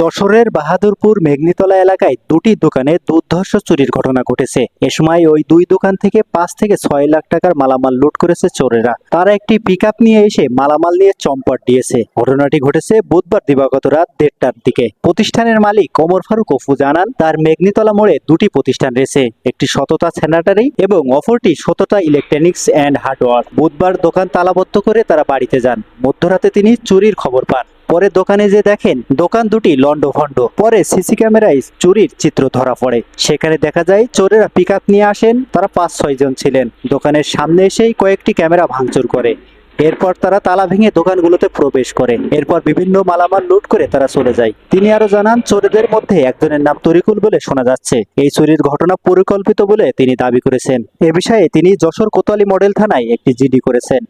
যশোরের বাহাদুরপুর মেঘনিতলা এলাকায় দুটি দোকানে দুর্ধর্ষ চুরির ঘটনা ঘটেছে। এ সময় ওই দুই দোকান থেকে পাঁচ থেকে ছয় লাখ টাকার মালামাল লুট করেছে চোরেরা। তারা একটি পিকআপ নিয়ে এসে মালামাল নিয়ে চম্পট দিয়েছে। ঘটনাটি ঘটেছে বুধবার দিবাগত রাত দেড়টার দিকে। প্রতিষ্ঠানের মালিক কোমর ফারুক অফু জানান, তার মেঘনিতলা মোড়ে দুটি প্রতিষ্ঠান রয়েছে, একটি সততা স্যানিটারি এবং অপরটি সততা ইলেকট্রনিক্স অ্যান্ড হার্ডওয়্যার বুধবার দোকান তালাবদ্ধ করে তারা বাড়িতে যান। মধ্যরাতে তিনি চুরির খবর পান। পরে দোকানে যে দেখেন দোকান দুটি লন্ডভন্ড পরে সিসি ক্যামেরায় চুরির চিত্র ধরা পড়ে। সেখানে দেখা যায় চোরেরা পিক নিয়ে আসেন, তারা পাঁচ ছয় জন ছিলেন। দোকানের সামনে এসেই কয়েকটি ক্যামেরা ভাঙচুর করে। এরপর তারা তালা ভেঙে দোকানগুলোতে প্রবেশ করে। এরপর বিভিন্ন মালামাল লুট করে তারা চলে যায়। তিনি আরও জানান, চোরেদের মধ্যে একজনের নাম তরিকুল বলে শোনা যাচ্ছে। এই চুরির ঘটনা পরিকল্পিত বলে তিনি দাবি করেছেন। এ বিষয়ে তিনি যশোর কোতোয়ালি মডেল থানায় একটি জিডি করেছেন।